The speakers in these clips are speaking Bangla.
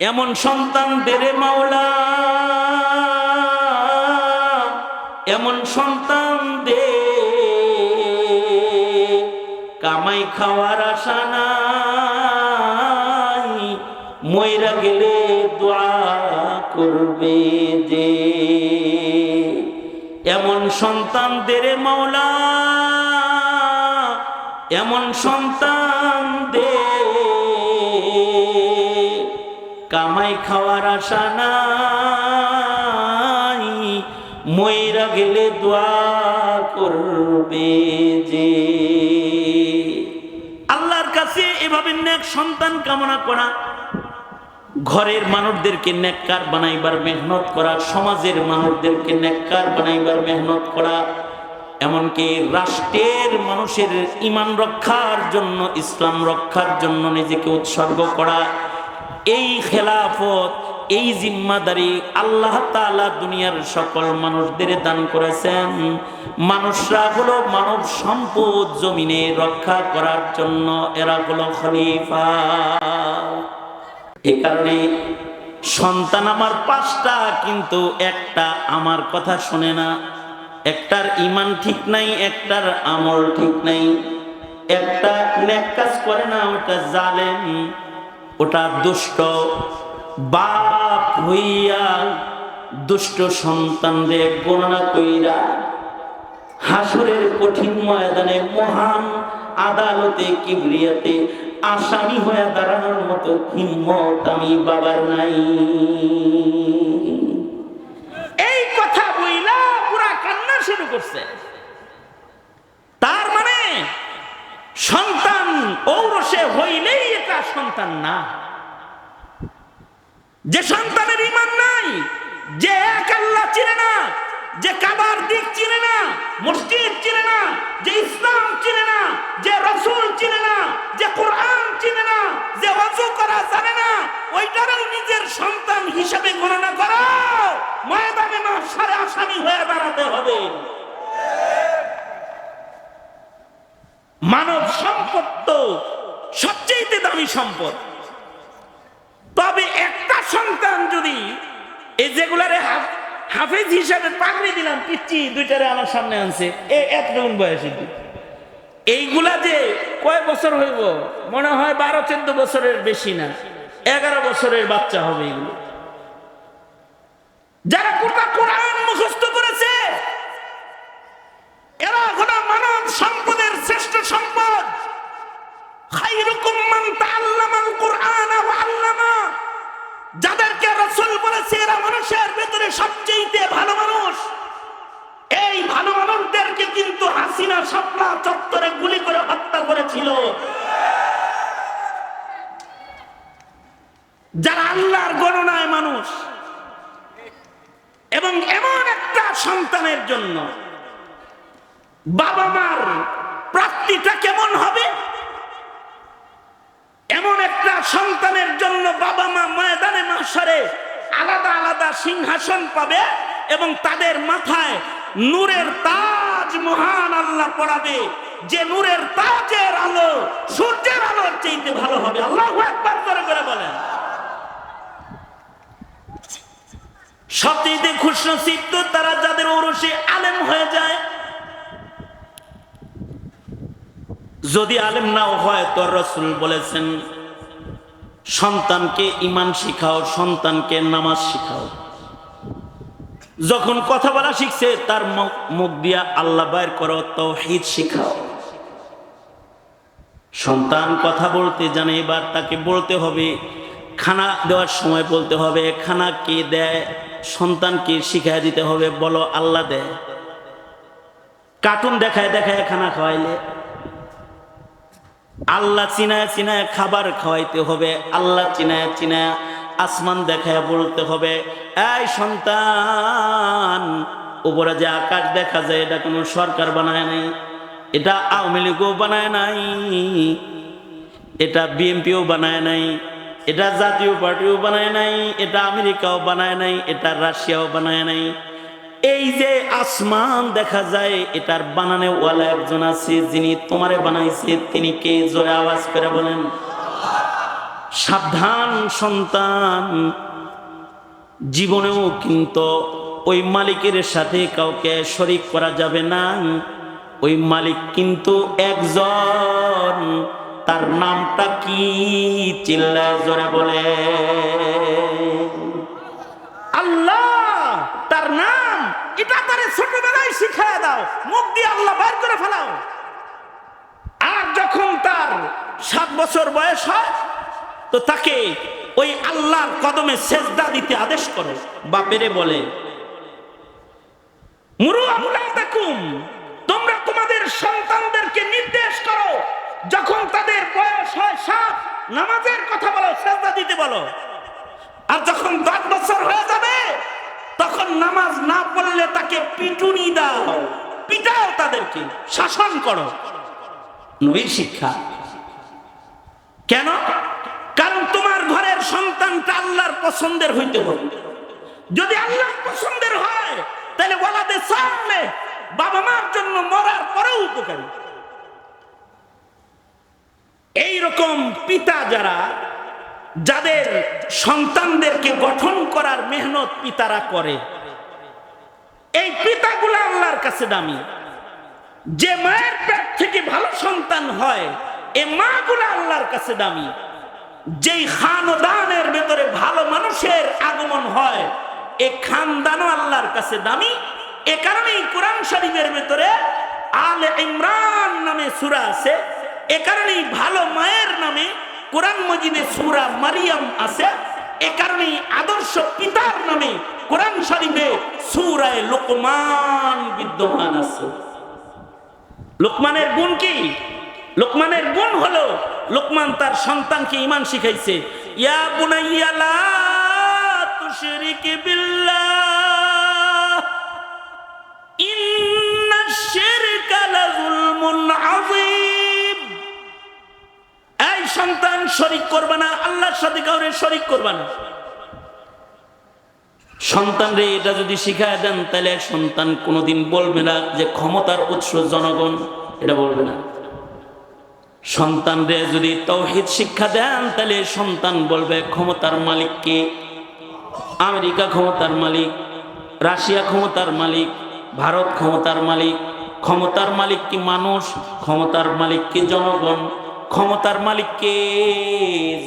এমন সন্তান দেরে মাওলা। এমন সন্তান দে। কামাই খাওয়ার আশা নাই ময়রা গেলে দোয়া করবে যে। এমন সন্তান দেরে মাওলা, এমন সন্তান কামাই খাওয়ার আশা নাই। ময়রা গেলে দোয়া করবে যে। আল্লাহর কাছে এভাবে নেক সন্তান কামনা করা, ঘরের মানুষদেরকে নেককার বানাইবার মেহনত করা, সমাজের মানুষদেরকে নেককার বানাইবার মেহনত করা, এমনকি রাষ্ট্রের মানুষের ইমান রক্ষার জন্য, ইসলাম রক্ষার জন্য নিজেকে উৎসর্গ করা এই খেলাফত, এই জিম্মাদারি আল্লাহ তাআলা দুনিয়ার সকল মানুষদের দান করেছেন। মানুষরা হলো মানব সম্পদ জমিনে রক্ষা করার জন্য এরা হলো খলিফা। এ কারণে সন্তান আমার পাঁচটা, কিন্তু একটা আমার কথা শোনে না। একটার ইমান ঠিক নাই, একটার আমল ঠিক নাই। একটা কাজ করে না ওটা জালেম। ওটা দুষ্ট বাপ হইয়া দুষ্ট সন্তানদের গণনা কইরা হাসুরের কঠিন ময়দানে মহান আদালতে কিবরিয়াতে আসামি হয়ে দাঁড়ানোর মতো হিম্মত আমি বাবার নাই এই কথা বইলা পুরা কান্না শুরু করছে তার মানে সন্তান ঔরসে হইলেই এটা সন্তান না। যে সন্তানের ইমান নাই, যে এক আল্লাহ চিনে না, যে কাবার দিক চিনে না, মসজিদ চিনে না, যে ইসলাম চিনে না, যে রসুল চিনে না, যে কোরআন চিনে না, যে অজু করা জানে না ওইটারও নিজের সন্তান হিসাবে গণনা করো। ময়দানে না সারে আসামি হয়ে দাঁড়াতে হবে। মানব সম্পদ সবচেয়ে দামি সম্পদ। তবে একটা সন্তান যদি এই যেগুলারে হাফ- হাফেজ হিসাবে পাগড়ি দিলাম, পিচ্ছি, দুইটারে আমার সামনে আনছে এতটুকুন বয়সী এইগুলা যে কয় বছর হইব, মনে হয় বারো, চোদ্দ বছরের বেশি না, এগারো বছরের বাচ্চা হবে এগুলো। যারা গোটা কোরআন মুখস্থ করেছে, এরা হলো মানব সম্পদের শ্রেষ্ঠ সম্পদ। খাইরুকুম যাদেরকে রাসূল বলেছে এরা মানুষের ভেতরে সবচেয়ে ভালো মানুষ। এই ভালো মানুষদেরকে কিন্তু হাসিনা স্বপ্না চত্বরে গুলি করে হত্যা করেছিল। যারা আল্লাহর গণনায় মানুষ এবং এমন একটা সন্তানের জন্য বাবা মার প্রাপ্তিটা কেমন হবে? এমন একটা সন্তানের জন্য বাবা মা ময়দানে মাসারে আলাদা আলাদা সিংহাসন পাবে এবং তাদের মাথায় নূরের তাজ মহান আল্লাহ পড়াবে। যে নূরের তাজের আলো সূর্যের আলোর চাইতে ভালো হবে। আল্লাহ একবার করে করে বলেন। সবচেয়ে তো তারা যাদের ওরসে আলেম হয়ে যায়। যদি আলেম নাও হয়, তো রসুল বলেছেন, সন্তানকে ইমান শিখাও, সন্তানকে নামাজ শিখাও। যখন কথা বলা শিখছে, তার মুখ- মুখ দিয়া আল্লাহ বাইর করো, তৌহিদ শিখাও। সন্তান কথা বলতে জানে, এবার তাকে বলতে হবে, খানা দেওয়ার সময় বলতে হবে, খানা কে দেয়, সন্তানকে শিখাই দিতে হবে, বলো আল্লাহ দেয়। কার্টুন দেখায় দেখায় খানা খাওয়াইলে আল্লাহ চিনায় চিনায় খাবার খাওয়াইতে হবে, আল্লাহ চিনায় চিনা আসমান দেখায় বলতে হবে, এই সন্তান, উপরে যে আকাশ দেখা যায়, এটা কোনো সরকার বানায় নাই, এটা আওয়ামী লীগও বানায় নাই, এটা বিএনপিও বানায় নাই, এটা জাতীয় পার্টিও বানায় নাই, এটা আমেরিকাও বানায় নাই, এটা রাশিয়াও বানায় নাই। এই যে আসমান দেখা যায়, এটার বানানে ওয়ালা একজন আছে, যিনি তোমারে বানাইছে, তিনি কে? জোরে আওয়াজ করে বলেন। সাবধান সন্তান, জীবনেও কিন্তু ওই মালিকের সাথে কাউকে শরিক করা যাবে না। ওই মালিক কিন্তু একজন, তার নামটা কি চিল্লায় জোরে বলে আল্লাহ তার নাম এটা তারে শিখায় দাও, মুখ দিয়ে আল্লাহ বাইর করে ফেলাও। আর যখন তার সাত বছর বয়স হয়, তো তাকে ওই আল্লাহর কদমে সেজদা দিতে আদেশ করো। বাপেরে বলে তোমরা তোমাদের সন্তানদেরকে নির্দেশ করো, যখন তাদের বয়স হয় সাত, নামাজের কথা বলো, সেজদা দিতে বলো। আর যখন দশ বছর হয়ে যাবে নামাজ না পড়লে তাকে পিটুনি দাও। পিটাও তাদেরকে, শাসন করো। নবীর শিক্ষা। কেন? কারণ তোমার ঘরের সন্তানটা আল্লাহর পছন্দের হইতে হবে। যদি আল্লাহর পছন্দের হয়, তাহলে বলাতে সামনে বাবা মার জন্য মরার পরেও উপকারী। এই রকম পিতা যারা, যাদের সন্তানদেরকে গঠন করার মেহনত পিতারা করে এই পিতাগুলো আল্লাহর কাছে দামি। যে মায়ের পেট থেকে ভালো সন্তান হয়, এ মাগুলো আল্লাহর কাছে দামি। যেই খানদানের ভেতরে ভালো মানুষের আগমন হয়, এ খানদানও আল্লাহর কাছে দামি। এ কারণেই কোরআন শরীফের ভেতরে আল ইমরান নামে সূরা আছে। এ কারণেই ভালো মায়ের নামে কোরআন মজিদে সূরা মারিয়াম আছে। এ কারণেই আদর্শ পিতার নামে কোরআন শরীফে সূরায়ে লোকমান বিদ্যমান আছে। লোকমানের গুণ কি? লোকমানের গুণ হলো লোকমান তার সন্তানকে ইমান শিখাইছে। ইয়া বুনাইয়া লা তুশরিক বিল্লাহ। ইন্নাশ শিরকা লাযুলমুন আযীম। এই সন্তান শরীক করবে না, আল্লাহর সাথে কাউরে শরীক করবে না। সন্তানরে এটা যদি শিখায় দেন, তাহলে সন্তান কোনোদিন বলবে না যে ক্ষমতার উৎস জনগণ, এটা বলবে না। সন্তানরে যদি তৌহিদ শিক্ষা দেন, তাহলে সন্তান বলবে, ক্ষমতার মালিককে আমেরিকা ক্ষমতার মালিক, রাশিয়া ক্ষমতার মালিক, ভারত ক্ষমতার মালিক। ক্ষমতার মালিক কি মানুষ? ক্ষমতার মালিক কি জনগণ? ক্ষমতার মালিককে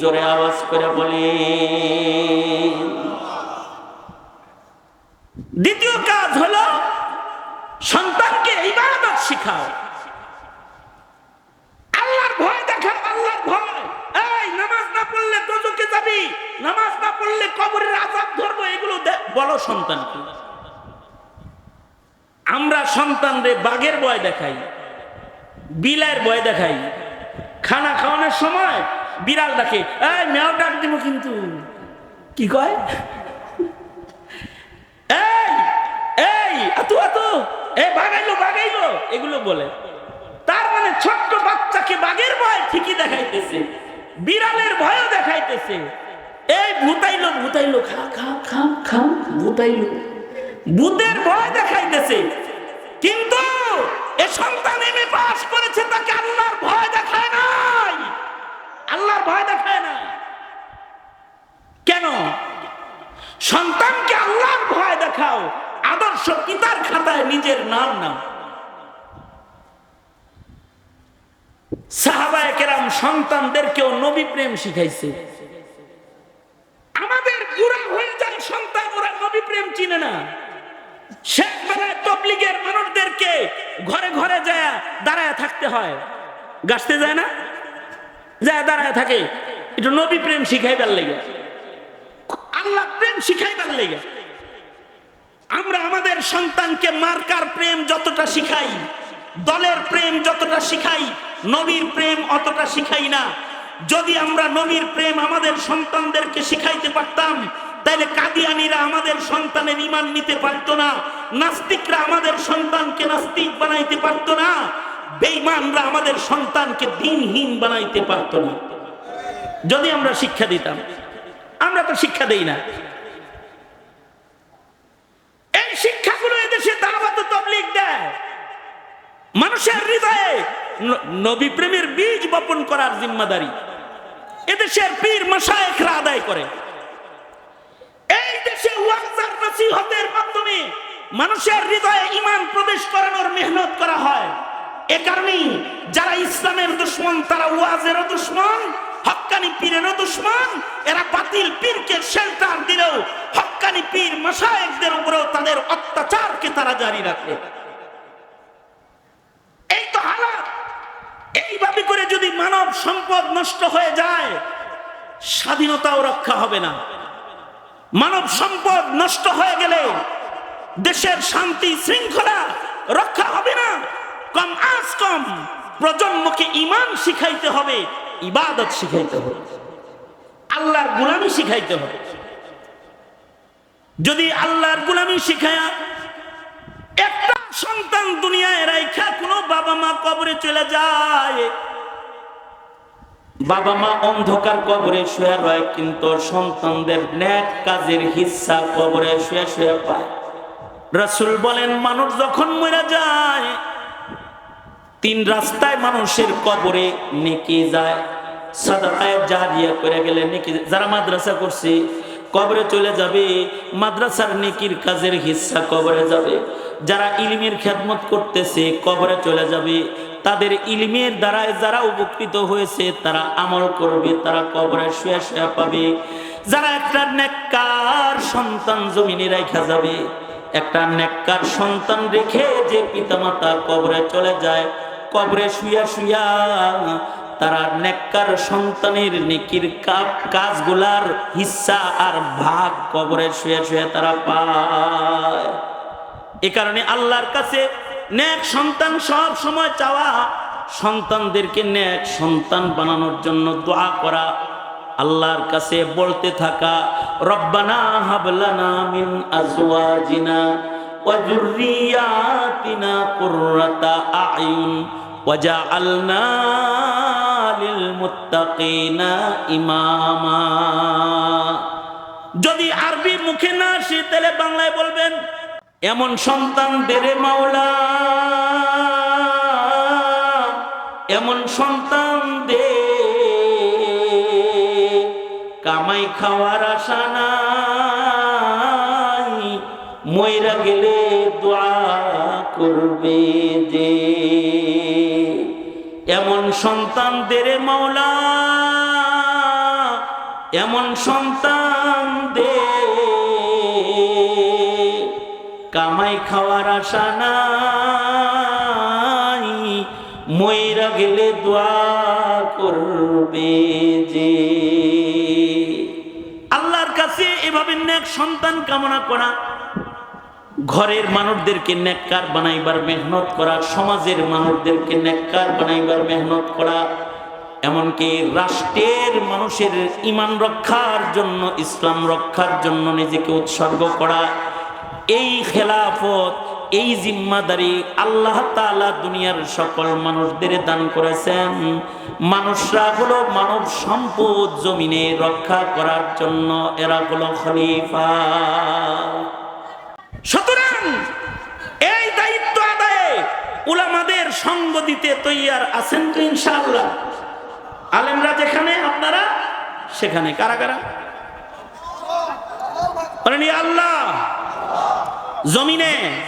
জোরে আওয়াজ করে বলে দ্বিতীয় কাজ হল সন্তানকে ইবাদত শিখাও। আল্লাহর ভয় দেখাও, আল্লাহর ভয়। এই, নামাজ না পড়লে দোজকে যাবি, নামাজ না পড়লে কবরের আজাব ধরবো, এগুলো বলো সন্তানকে। আমরা সন্তানদের বাঘের ভয় দেখাই, বিলার ভয় দেখাই। খানা খাওয়ানোর সময় বিড়াল ডাকে, এই, মেয়াও ডাক দিব কিন্তু। কি কয় এই এগুলো বলে। তার মানে ছোট্ট বাচ্চাকে বাঘের ভয় ঠিকই দেখাইতেছে। বিড়ালের ভয়ও দেখাইতেছে। এই ভূতাইলো ভূতাইলো, খা খা খা খা, ভূতাইলো। ভূতের ভয় দেখাইতেছে। কিন্তু এ সন্তান এমএ পাস করেছে, তাকে আল্লাহর ভয় দেখায় নাই। আল্লাহর ভয় দেখায় না কেন? সন্তানকে আল্লাহর ভয় দেখাও। আদর্শ পিতার খাতায়? নিজের নাম নাও সাহাবায়ে কেরাম সন্তানদেরকেও নবী প্রেম শিখাইছে। আমাদের বুড়া হয়ে যায় সন্তান ওরা নবী প্রেম চিনে না। শেখ বেলায় তবলিগের মানুষদেরকে ঘরে ঘরে যায়, দাঁড়ায় থাকতে হয়। গাছতে যায় না? যায়, দাঁড়ায় থাকে। একটু নবী প্রেম শিখাইবার লেগে। আল্লাহ প্রেম শিখাইবার লেগে। আমরা আমাদের সন্তানকে মার্কার প্রেম যতটা শিখাই, দলের প্রেম যতটা শিখাই, নবীর প্রেম অতটা শিখাই না। যদি আমরা নবীর প্রেম আমাদের সন্তানদেরকে শিখাইতে পারতাম তাহলে কাদিয়ানিরা আমাদের সন্তানের ইমান নিতে পারতো না, নাস্তিকরা আমাদের সন্তানকে নাস্তিক বানাইতে পারতো না, বেঈমানরা আমাদের সন্তানকে দিনহীন বানাইতে পারতো না। যদি আমরা শিক্ষা দিতাম, আমরা তো শিক্ষা দেই না। মানুষের হৃদয়ে নবী প্রেমের বীজ বপন করার জিম্মাদারি। এদেশের পীর মশায়েখরা আদায় করে। এই দেশে ওয়াক্তার নসিহতের মাধ্যমে মানুষের হৃদয়ে ইমান প্রবেশ করানোর মেহনত করা হয়। এ কারণেই যারা ইসলামের দুশ্মন, তারা ওয়াজেরও দুশ্মন, হক্কানি পীরেরও দুশ্মন, এরা বাতিল পীরকে শেল্টার দিলেও হক্কানি পীর মশায়েকদের উপরেও তাদের অত্যাচারকে তারা জারি রাখে। মানব সম্পদ নষ্ট হয়ে যায়, স্বাধীনতাও রক্ষা হবে না। মানব সম্পদ নষ্ট হয়ে গেলে দেশের শান্তি শৃঙ্খলা রক্ষা হবে না। কম আজ কম প্রজন্মকে ইমান শিখাইতে হবে, ইবাদত শিখাইতে হবে। আল্লাহর গুলামি শিখাইতে হবে। যদি আল্লাহর গুলামি শিখায়া একটা সন্তান দুনিয়ায় রাইখা কোনো বাবা মা কবরে চলে যায় বাবা মা অন্ধকার কবরে শুয়ে রয়, কিন্তু সন্তানদের ন্যাক কাজের হিস্সা কবরে শুয়ে শুয়ে পায়। রসুল বলেন, মানুষ যখন মরে যায়, তিন রাস্তায় মানুষের কবরে নেকি যায়। করে গেলে নেকি যারা মাদ্রাসা করছে, কবরে চলে যাবে, মাদ্রাসার নেকির কাজের হিস্সা কবরে যাবে। যারা ইলিমের খেদমত করতেছে, কবরে চলে যাবে, তাদের ইলিমের দ্বারায় যারা উপকৃত হয়েছে, তারা আমল করবে, তারা কবরে শুয়ে শুয়ে পাবে। যারা একটা নেককার সন্তান জমিনে রেখা যাবে, একটা নেককার সন্তান রেখে যে পিতামাতা কবরে চলে যায়, কবরে শুয়া শুয়া তারা নেককার সন্তানের নেকির কাপ, কাজগুলার হিস্সা আর ভাগ কবরে শুয়ে শুয়ে তারা পায়। এ কারণে আল্লাহর কাছে ন্যাক সন্তান সব সময় চাওয়া, সন্তানদেরকে ন্যাক সন্তান বানানোর জন্য দোয়া করা, আল্লাহর কাছে বলতে থাকা, রব্বানা হাবলানা মিন আজওয়াজিনা ওয়া যুররিয়াতিনা কুররাতা আয়ুন ওয়াজআলনা লিল মুত্তাকিনা ইমামা। যদি আরবি মুখে না আসে, তাহলে বাংলায় বলবেন এমন সন্তান দেরে মাওলা। এমন সন্তান দে। কামাই খাওয়ার আশা নাই। ময়রা গেলে দোয়া করবে যে। এমন সন্তান দেরে মাওলা। এমন সন্তান দে। কামাই খাওয়ার আশা নাই। ময়রা গেলে দোয়া করবে যে। আল্লাহর কাছে এভাবে নেক সন্তান কামনা করা, ঘরের মানুষদেরকে নেককার বানাইবার মেহনত করা, সমাজের মানুষদেরকে নেককার বানাইবার মেহনত করা, এমনকি রাষ্ট্রের মানুষের ইমান রক্ষার জন্য, ইসলাম রক্ষার জন্য নিজেকে উৎসর্গ করা এই খেলাফত, এই জিম্মাদারি আল্লাহ তাআলা দুনিয়ার সকল মানুষদের দান করেছেন। মানুষরা হলো মানব সম্পদ জমিনে রক্ষা করার জন্য এরা হলো খলিফা। সুতরাং এই দায়িত্ব আদায়ে উলামাদের সঙ্গ দিতে তৈয়ার আছেন তো ইনশাআল্লাহ। আলেমরা যেখানে, আপনারা সেখানে, কারা কারা? আল্লাহ জমিনে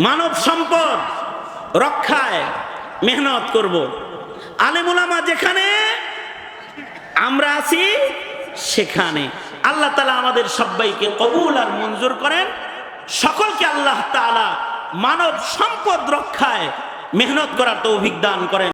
মানব সম্পদ রক্ষায় মেহনত করব। আলেমুলামা যেখানে, আমরা আছি সেখানে। আল্লাহ তালা আমাদের সবাইকে কবুল আর মঞ্জুর করেন। সকলকে আল্লাহ তাআলা মানব সম্পদ রক্ষায় মেহনত করার তৌফিক দান করেন।